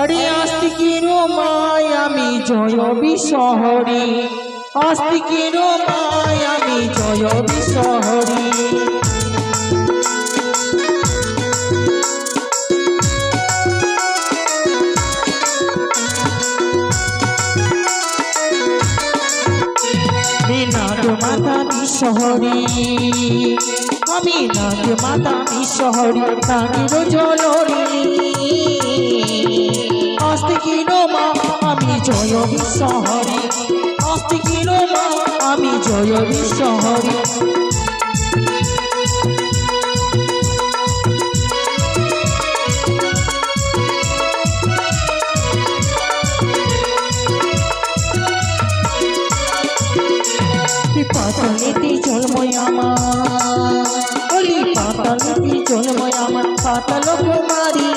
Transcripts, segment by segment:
আরে আস্তিকের মায় আমি জয় বিশহরি। আস্তিকের মায় আমি জয় বিশহরি। নাগ মাতা বিশহরি আমি নাগ মাতা বিশহরি নাগের জলরি। আস্তিকির মা, আমি জয় বিশহরি আস্তিকির মা, আমি জয় বিশহরি পাতাল কুমারী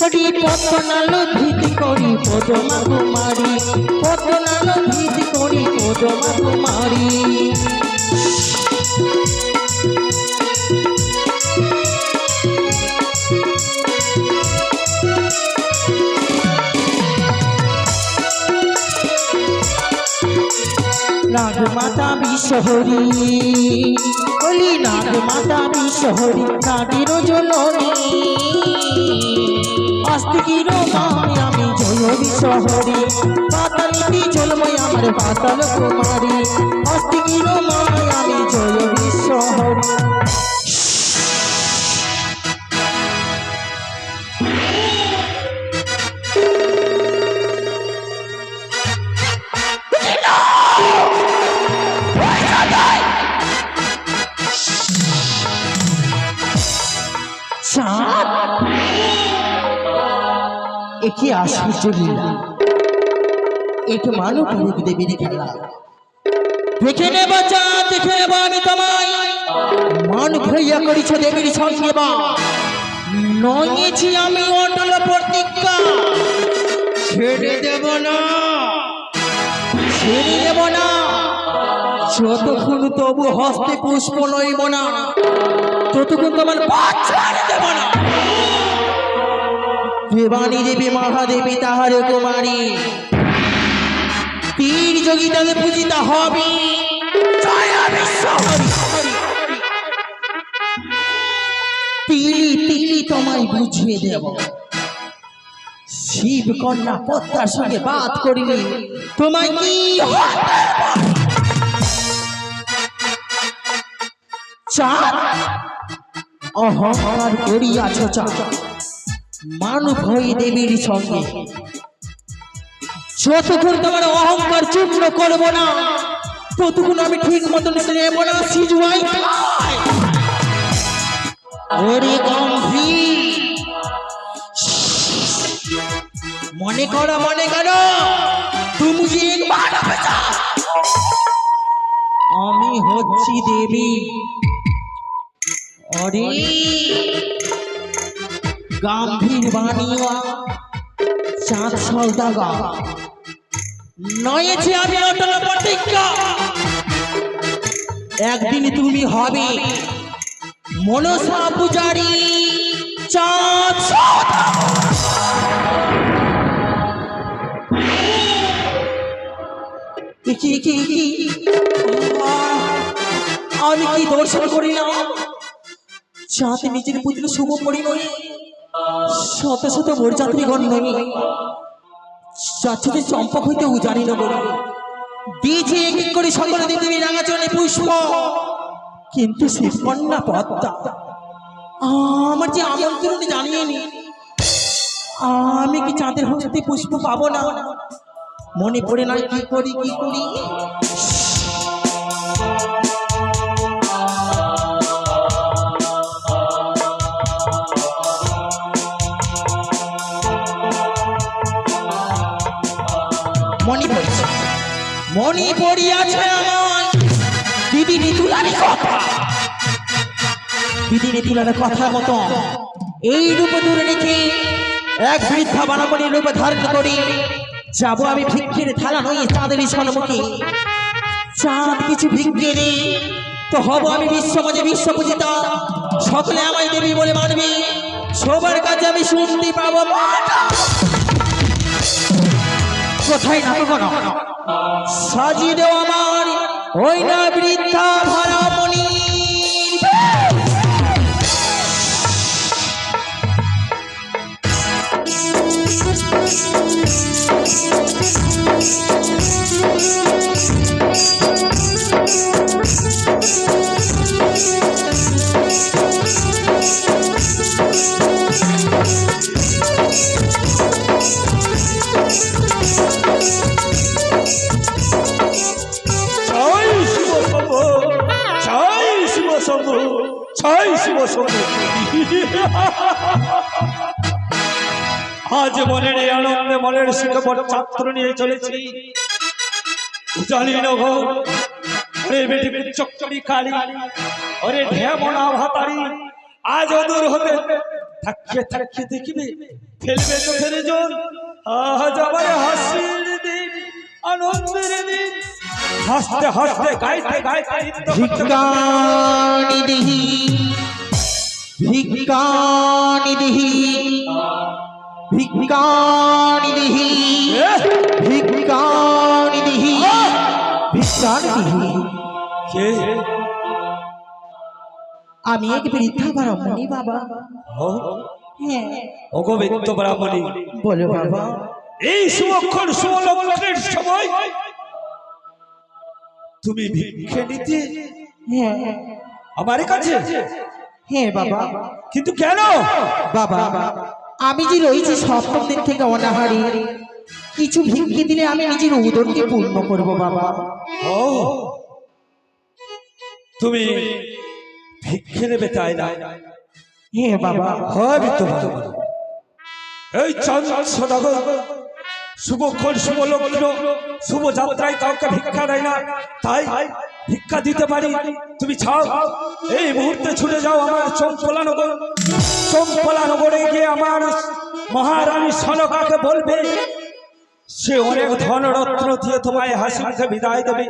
হরি পদ্মনাল ভীতি করি পদমা কুমারী। পদ্মনাল ভীতি করি পদমা কুমারী। নাগ মাতা বিশহরি বলি নাগ মাতা বিশহরি, নাগের জলনি আস্তিকির মায় আমি জয় বিশহরি পাতালিতি জলময় আমার পাতাল কুমারী। একে আশ্চর্য লীলা একে মানব রূপ দেবীর খেলা। দেখে নেব চাঁদ দেখে নেব আমি তোমায়। মান ভইয়া করিছ দেবীর সঙ্গে বা। নয়েছি আমি অটল প্রতিজ্ঞা। ছেড়ে দেব না। ছেড়ে দেব না। যতক্ষণ তবু হস্তে পুষ্প নইব না ততক্ষণ তোমার বাচ্চা দেব না। দেবানী দেবী মহাদেবী, তাহার কুমারী। তীর যোগী তাদের পূজিতা হবে। তিলি তিলি তোমায় বুঝিয়ে দেব। শিব কন্যা পদ্মার সঙ্গে বাদ করিলে তোমায় কি? চাঁদ, অহংকার করিয়াছ চাঁদ। মানব হয়ে দেবীর সঙ্গে। যতক্ষণ তোমার অহংকার চূর্ণ করব না, ততক্ষণ আমি ঠিক মতন নেব না, সিজুয়াই মনে করো মনে করো, তুমি আমি হচ্ছি দেবী। অরে গাম্ভীর বানিয়া চাঁদ সৌদাগা নয়েছে আমি অটল প্রতিজ্ঞা একদিন তুমি হবে মনসা পূজারি চাঁদ আমি কি দর্শন করিলাম? চাঁদ নিজের পুত্র শুভ পরিণয় শত শত বরযাত্রীগণ নই যাচ্ছে চম্পক হইতে উজানি নগর দিয়েছে এক এক করে সকল দেবী রাঙাচরণে পুষ্প। কিন্তু শিবকন্যা পদ্মা। আমার যে আমন্ত্রণ জানিয়ে নি আমি কি চাঁদের হস্তে পুষ্প পাবো না? মনে পড়ে না কি করি কি করি? মনে পড়িয়াছে আমার দিদি ঋতুলার কথা। দিদি ঋতুলার কথা মতো। এই রূপ দূরে রেখে এক বৃদ্ধা বানাবলী রূপ ধারণ করি। যাব আমি ভিক্ষের থালা নই চাঁদের সম্মুখে চাঁদ কিছু ভিক্ষে রে তো হব আমি বিশ্বমাজে বিশ্বপূজিতা। সকলে আমায় দেবী বলে মানবি। সবার কাছে আমি শুনতে পাবো। কোথায় না কোনো সাজিয়ে দেও আমার ওই না বৃদ্ধা ভরামণি বড় ছাত্র নিয়ে চলেছি। জানি কালী ওরে ঢেমনা ভাতারি। আজ অদূর হতে থাকিয়ে থাকিয়ে দেখিবে, ফেলবে চোখের জল। হাসির দিন, আনন্দের দিন। হাসতে হাসতে গাইতে গাইতে নৃত্য করতে ভিক্ষানি দিহি ভিক্ষানি দিহি ভিক্ষানি দিহি ভিক্ষানি দিহি ভিক্ষানি দিহি কে? আমি এক বৃদ্ধা ব্রাহ্মণী বাবা। ও? হ্যাঁ। অগোবিন্দ ব্রাহ্মণী। বলো বাবা। এই সুমক্ষণ সুমলগ্নের সময় তুমি ভিক্ষে নিতে হ্যাঁ। আমার কাছে? হ্যাঁ বাবা। কিন্তু কেন? বাবা। আমি যে রয়েছি সপ্তম দিন থেকে অনাহারি কিছু ভিঙ্কি দিলে আমি নিজের উদরকে পূর্ণ করব বাবা। ও তুমি ভিক্ষে নেবে তাই না? হ্যাঁ বাবা। হয় তো এই চাঁদ সদাগর শুভক্ষণ শুভ লগ্ন শুভ যাত্রায় কাউকে ভিক্ষা দেয় না। তাই ভিক্ষা দিতে পারি। তুমি ছাও। এই মুহূর্তে ছুটে যাও আমার চম্পলা নগর। চম্পলা নগরে গিয়ে আমার মহারানী সনকাকে বলবে, সে অনেক ধনরত্ন দিয়ে তোমায় হাসি মুখে বিদায় দেবে।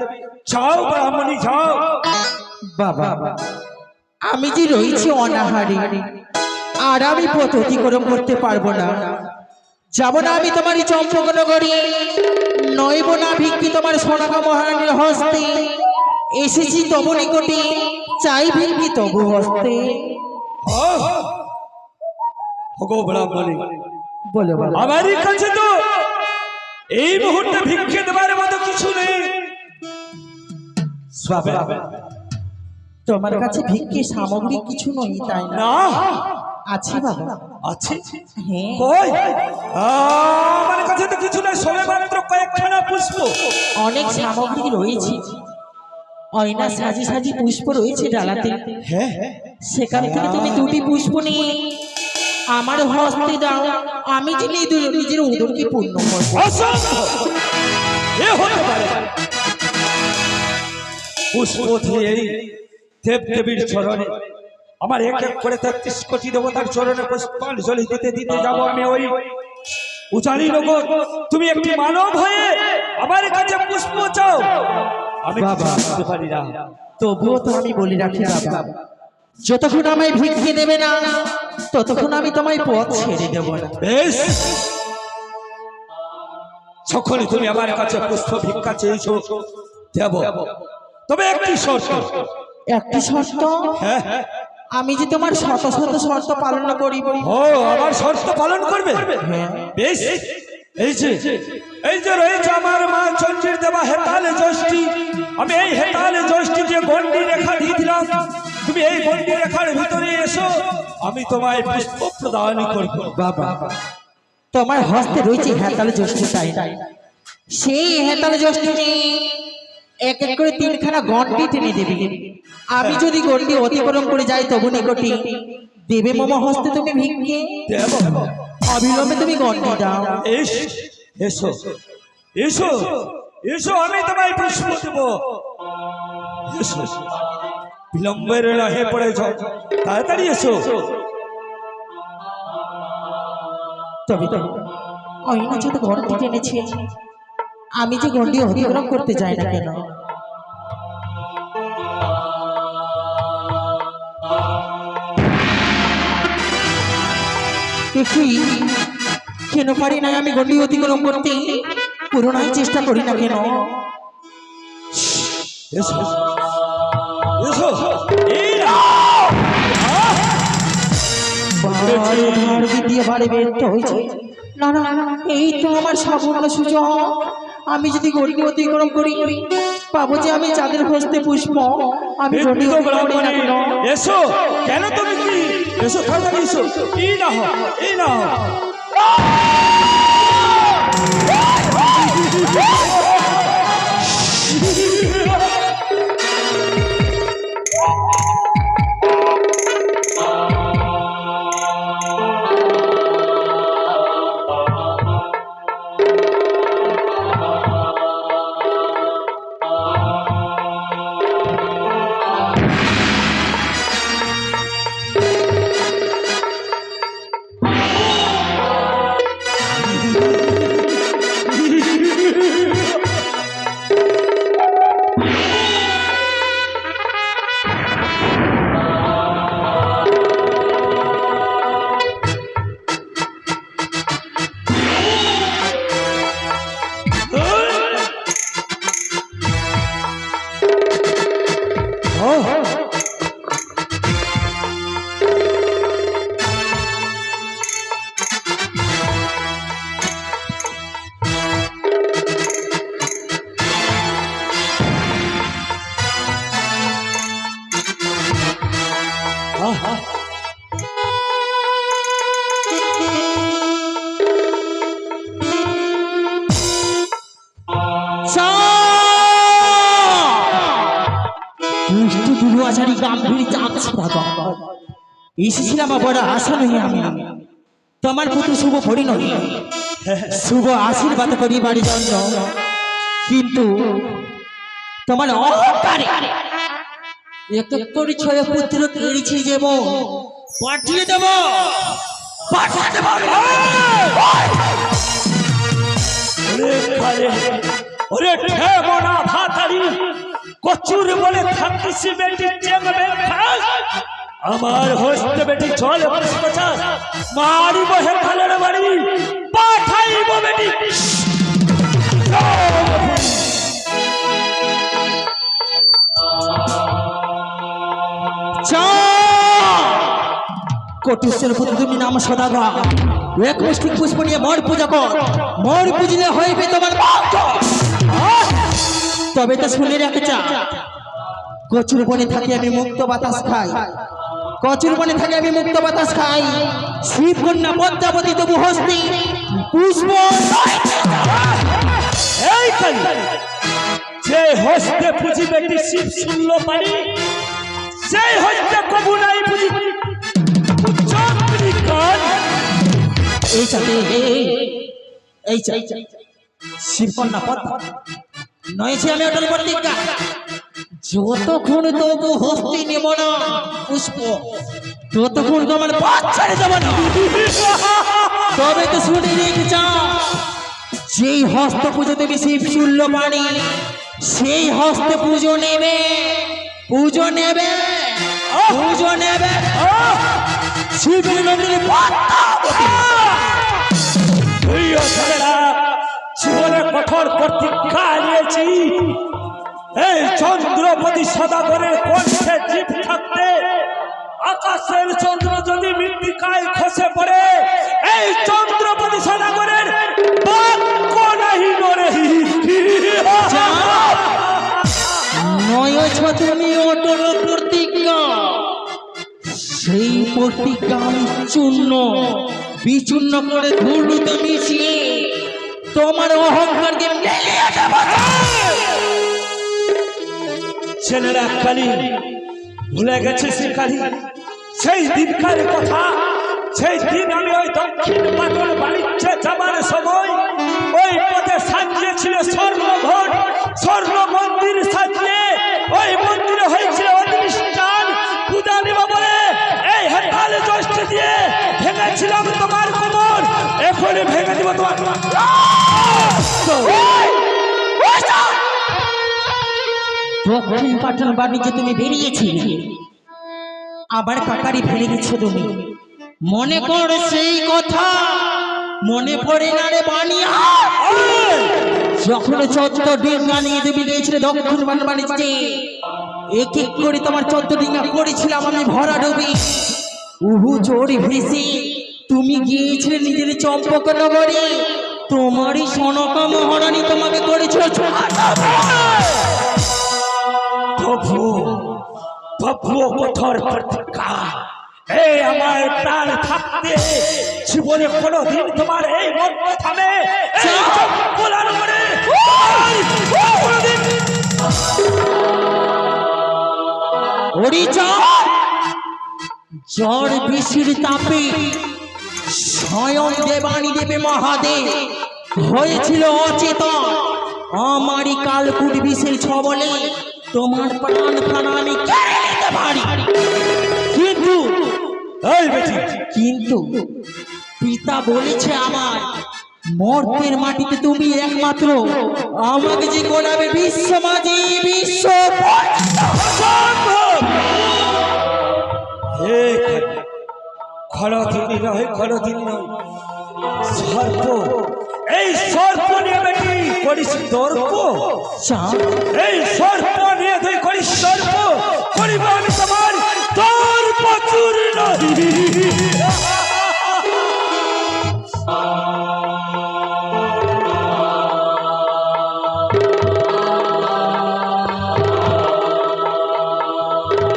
যাও ব্রাহ্মণী যাও বাবা, আমি যে রয়েছি অনাহারি, আর আমি পথ অতিক্রম করতে পারব না। যাব না আমি তোমার চম্পকনগরী নইব না ভিক্ষি তোমার সোনাকা মহারানীর হস্তে। এসেছি তবু নিকটে চাই ভিক্ষি তবু হস্তে। বলো বাবা আমারই কাছে তো এই মুহূর্তে ভিক্ষে দেবার মতো কিছু নেই। তোমার কাছে ভিক্ষি সামগ্রী কিছু নই তাই না। আছে বাবা। আছে হ্যাঁ। কই? আমার কাছে তো কিছু নেই সবে মাত্র কয়েকখানা পুষ্প। অনেক সামগ্রী রয়েছে। অয়না সাজি সাজি পুষ্প রয়েছে ডালাতে। হ্যাঁ। সেখান থেকে তুমি দুটি পুষ্প নিয়ে আমার হস্তে দাও। আমি যে নিজের নিজের উদরকে পূর্ণ করব। অসম্ভব! এ হতে পারে। পুষ্প দিয়ে দেব দেবীর চরণে আমার এক এক করে তেত্রিশ কোটি দেবতার চরণে পুষ্পাঞ্জলি দিতে দিতে যাব আমি ওই উচালি নগর। তুমি একটি মানব হয়ে আমার কাছে পুষ্প চাও। আমি করতে পারি না। তবুও তো আমি বলে রাখি বাবা। যতক্ষণ আমায় ভিক্ষে দেবে না ততক্ষণ আমি তোমায় পথ ছেড়ে দেবো না। বেশ। যখনই তুমি আমার কাছে পুষ্প ভিক্ষা চেয়েছো দেব। তবে একটি শর্ত। একটি শর্ত? হ্যাঁ হ্যাঁ। আমি যে তোমার শত শত শর্ত পালন করি ও আমার শর্ত পালন করবে? হ্যাঁ। বেশ। এই যে এই যে রয়েছে আমার মা চন্দ্রের দেবা হেতালে জ্যৈষ্ঠী। আমি এই হেতালে জ্যৈষ্ঠী যে গন্ডি রেখা দিয়ে দিলাম তুমি এই গন্ডি রেখার ভিতরে এসো আমি তোমায় পুষ্প প্রদান করব। বাবা তোমার হস্তে রয়েছে হেতাল জ্যৈষ্ঠী তাই সেই হেতাল জ্যৈষ্ঠী নিয়ে এক এক করে তিনখানা গন্ডি টেনে দেবে। আমি যদি গন্ডি অতিক্রম করে যাই তবু নিকটি। দেবে মম হস্তে তুমি ভিক্ষে। অবিলম্বে তুমি গন্ডি দাও। এস এসো। এসো এসো আমি তোমায় পুষ্প দেব। এসো। বিলম্বের রাহে পড়েছ তাড়াতাড়ি এসো। তবে তো অইনা যদি গন্ডি টেনেছে। আমি যে গন্ডি অতিক্রম করতে যাই না কেন? দেখি কেন পারি না আমি গন্ডি অতিক্রম করতে? পুরোনাই চেষ্টা করি না কেন? এসো। এসো। না না এই তো আমার সাফল্য সুযোগ। আমি যদি গড়ি অতিক্রম করি পাবো যে আমি চাঁদের হস্তে পুষ্প। আমি গড়ি বিদ্যুৎ অতিক্রম করি না ব্রাহ্মণী, কেন? এসো। কেন তুমি এসো তাড়াতাড়ি এসো। এই না এই না তোমার পুত্র শুভ পরিণয় শুভ আশীর্বাদ করি বাড়ির জন্য। কিন্তু তোমার অহংকারে এক এক ছয় পুত্র কেড়েছি যেব পাঠিয়ে দেব। পাঠিয়ে দেব। কচুর বলে বেটি খাস। আমার হস্তে বেটি, চলে পুষ্পচাষ মারিব হে খালের বাড়ি, পাঠাইব বেটি। কোটেশ্বর পুত্র তুমি নাম সদাগা। এক মুষ্টি পুষ্প নিয়ে মর পূজা কর। মর পুজলে হইবে তোমার! তবে তো শুনে চা। কচুর বনে থাকি আমি মুক্ত বাতাস খাই। কচুর বনে থাকে আমি মুক্ত বাতাস খাই। শিব কন্যা পদ্মাবতী তবু হস্তি পুষ্প এই যে হস্তে পুঁজি বেটি শিব শুনল পারি সেই হস্তে কবু নাই পুঁজি এই চাতে এই চাই শিব কন্যা পদ্মা নয়ছে আমি অটল প্রতিজ্ঞা যতক্ষণ তবু হস্তি নেব না, পুষ্প যতক্ষণ তোমার পথ ছেড়ে যাব না। তবে তো শুনে রেখে চাও যেই হস্ত পুজো দেবে শিব শুল্য পানি, সেই হস্ত পুজো নেবে পুজো নেবে পুজো নেবে। শিবের ছেলেরা জীবনে কঠোর প্রতিজ্ঞা নিয়েছি এই চন্দ্রপতি সদাগরের কণ্ঠে জীব থাকতে, আকাশের চন্দ্র যদি মৃত্তিকায় খসে পড়ে, এই চন্দ্রপতি সদাগরের তুমি অটল প্রতিজ্ঞা, সেই প্রতিজ্ঞা আমি চূর্ণ বিচূর্ণ করে ধুলুতে মিশিয়ে তোমার অহংকারকে মেলিয়ে দেব ছেলেরা কালী ভুলে গেছে সে কালী সেই দিনকার কথা, সেই দিন আমি ওই দক্ষিণ পাটন বাণিজ্যে যাবার সময় ওই পথে সাজিয়েছিল স্বর্ণঘট স্বর্ণ মন্দির সাজিয়ে ওই মন্দিরে হয়েছিল অদৃষ্টান পূজা বলে এই হেতালে জ্যৈষ্ঠ দিয়ে ভেঙেছিলাম তোমার কোমর এখনই ভেঙে দিব তোমার দক্ষিণ পাটন বাণিজ্যে তুমি বেরিয়েছিলে। আবার কাকারি ফেলে গেছো তুমি। মনে কর সেই কথা, মনে পড়ে না রে বানিয়া যখন চোদ্দ ডিঙ্গা নিয়ে দেবী গিয়েছিল দক্ষিণ বাণিজ্যে এক এক করে তোমার চোদ্দ ডিঙ্গা করেছিলাম আমি ভরা ডুবি। উহু, জোরে ভেসে তুমি গিয়েছিলে নিজের চম্পক নগরে। তোমারই সনকা মহারানী তোমাকে করেছিল প্রভু প্রভু কঠোর প্রতিজ্ঞা। এই আমার প্রাণ থাকতে, জীবনে কোনোদিন তোমার এই মন্ত্র থামে ঝড় বৃষ্টির তাপে স্বয়ং দেবানী দেবে মহাদেব হয়েছিল অচেতন। আমারই কালকুট বিষের ছবলে তোমার প্রাণ খানা আমি কেড়ে নিতে পারি। কিন্তু, এই বেটি, কিন্তু পিতা বলেছে আমার, মর্তের মাটিতে তুমি একমাত্র। আমাকে যে গোলাবে বিশ্ব মাঝি বিশ্ব খরদিনী নয় খরদিনী নয়। সর্প এই সর্প নিয়ে বেটি করিস দর্প এই সর্প নিয়ে তুই করিস সর্প করিব আমি তোমার তোর প্রচুর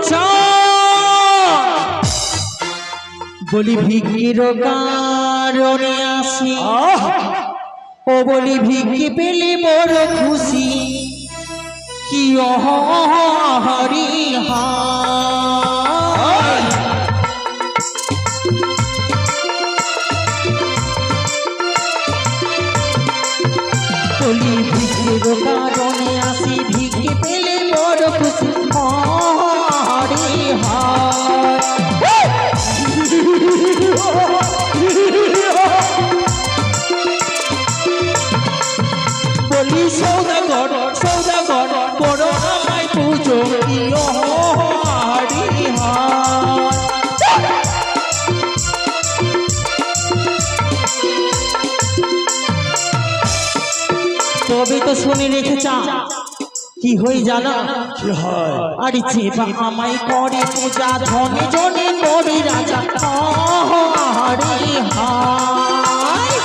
চাঁদ! বলি ভিকির কারণে আসি। ও বলি ভিক্ষি পেলে বড় খুশি। কি অহরি হায়। তো শুনে রেখেছা কি হয়ে জানা? কি হয়? আরে চেপা আমায় করে পূজা ধনে জনে করে রাজা হারে হায়।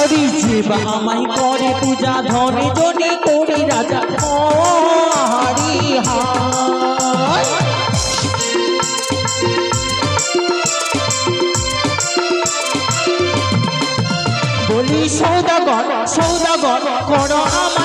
আরে চেপা আমায় করে পূজা ধনে জনে করে রাজা হারে হায়। সৌদাগর করো আমার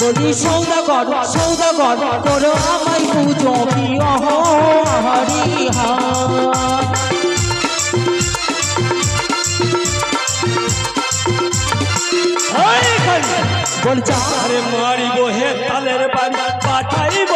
বলি সৌদাগর সৌদাগর, করো আমায় পুজো প্রিয় হরি। বলছা আরে মারিব হে তালের বাড়ি পাঠাইব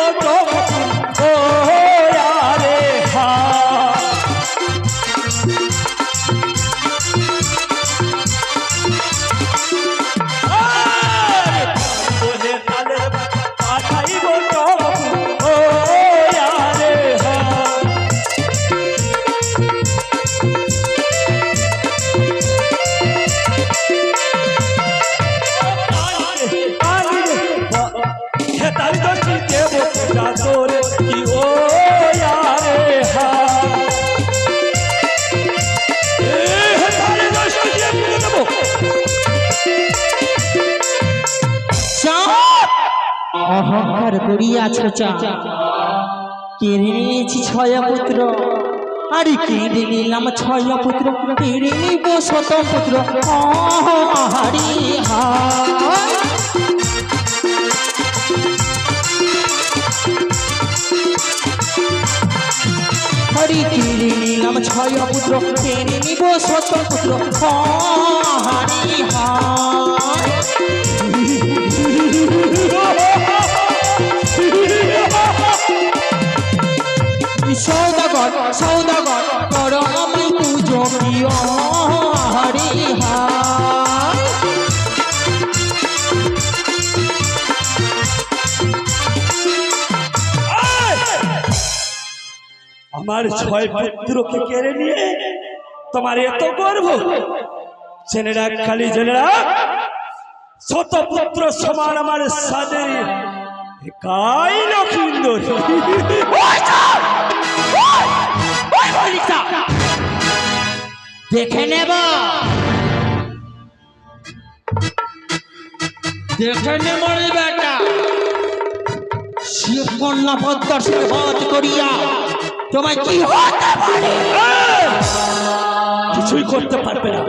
অহংকার করিয়াছ চা কেড়ে নিয়েছি ছয় পুত্র। আরে কেড়ে নিলাম ছয় পুত্র কেড়ে নিব শত পুত্র। হারি হায় হরি কেড়ে নিলাম ছয় পুত্র কেড়ে নিব শত পুত্র। হারি হায় আমার ছয় পুত্রকে কেড়ে নিয়ে তোমার এত গর্ব। রাখ খালি রাখ শত পুত্র সমান আমার একাই লক্ষিন্দর দেখে নেব। দেখে নেব বেটা। শিব কন্যা পদ্মার সাথে করিয়া তোমায় কি হতে পারে? কিছুই করতে পারবে না।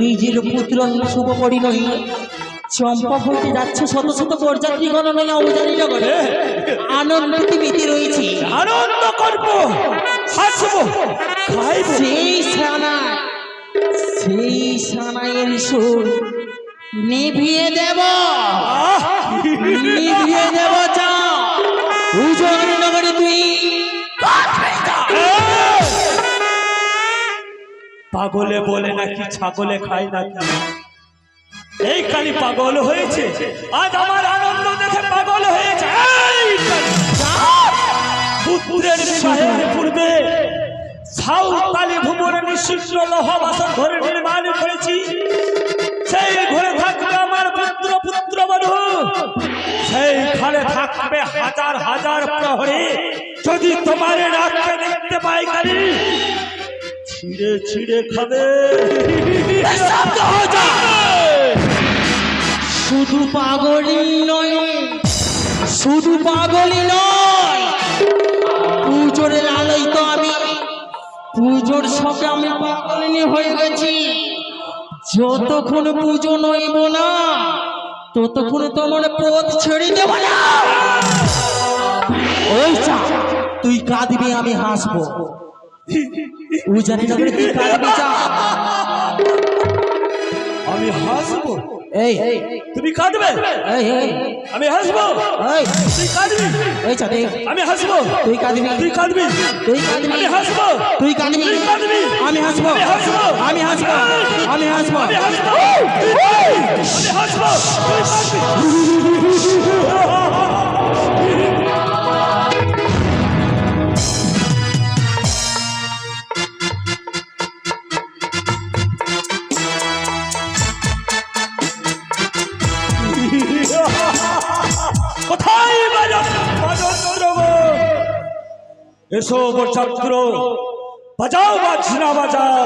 নিজের পুত্র শুভ পরিণয়ী। চম্পা হইতে যাচ্ছে শত শত বরযাত্রী গণনা অবজানি জগতে। আনন্দ পৃথিবীতে রয়েছে। আনন্দ করব হাসবো খাইবো। সেই সানায় সেই সানাইয়ের সুর নিভিয়ে দেব। নিভিয়ে দেব চা। উজল পাগলে বলে নাকি ছাগলে খায় নাকি? এই কালি পাগল হয়েছে। আজ আমার আনন্দ দেখে পাগল হয়েছে। এই পুত্রের বিবাহের পূর্বে সাউতালি ভুবনে নিঃশিষ্ট লহ বাসন ঘরে নির্মাণ করেছি। সেই ঘরে থাকবে আমার পুত্র পুত্র বধূ। সেই ঘরে থাকবে হাজার হাজার প্রহরী। যদি তোমার রাখতে দেখতে পাই কালি ছিঁড়ে ছিঁড়ে খাবে। শুধু পাগলই নয়, শুধু পাগলই নয়, পুজোর লালই তো আমি। পুজোর সঙ্গে আমি পাগলিনী হয়ে গেছি। যতক্ষণ পুজো নইব না, ততক্ষণ তোমার পথ ছেড়ে দেব না। ওই তুই কাঁদবি, আমি হাসবো। তুই কাঁদবি চা আমি হাসবো এই তুমি কাঁদবে এই এই আমি হাসবো এই তুই কাঁদবি এই আমি হাসবো তুই কাঁদবি তুই কাঁদবি তুই কাঁদবি আমি হাসবো তুই কাঁদবি তুই কাঁদবি আমি হাসবো আমি হাসবো আমি হাসবো আমি হাসবো আমি হাসবো তুই কাঁদবি। এসো ছাত্র বাজাও বাজনা বাজাও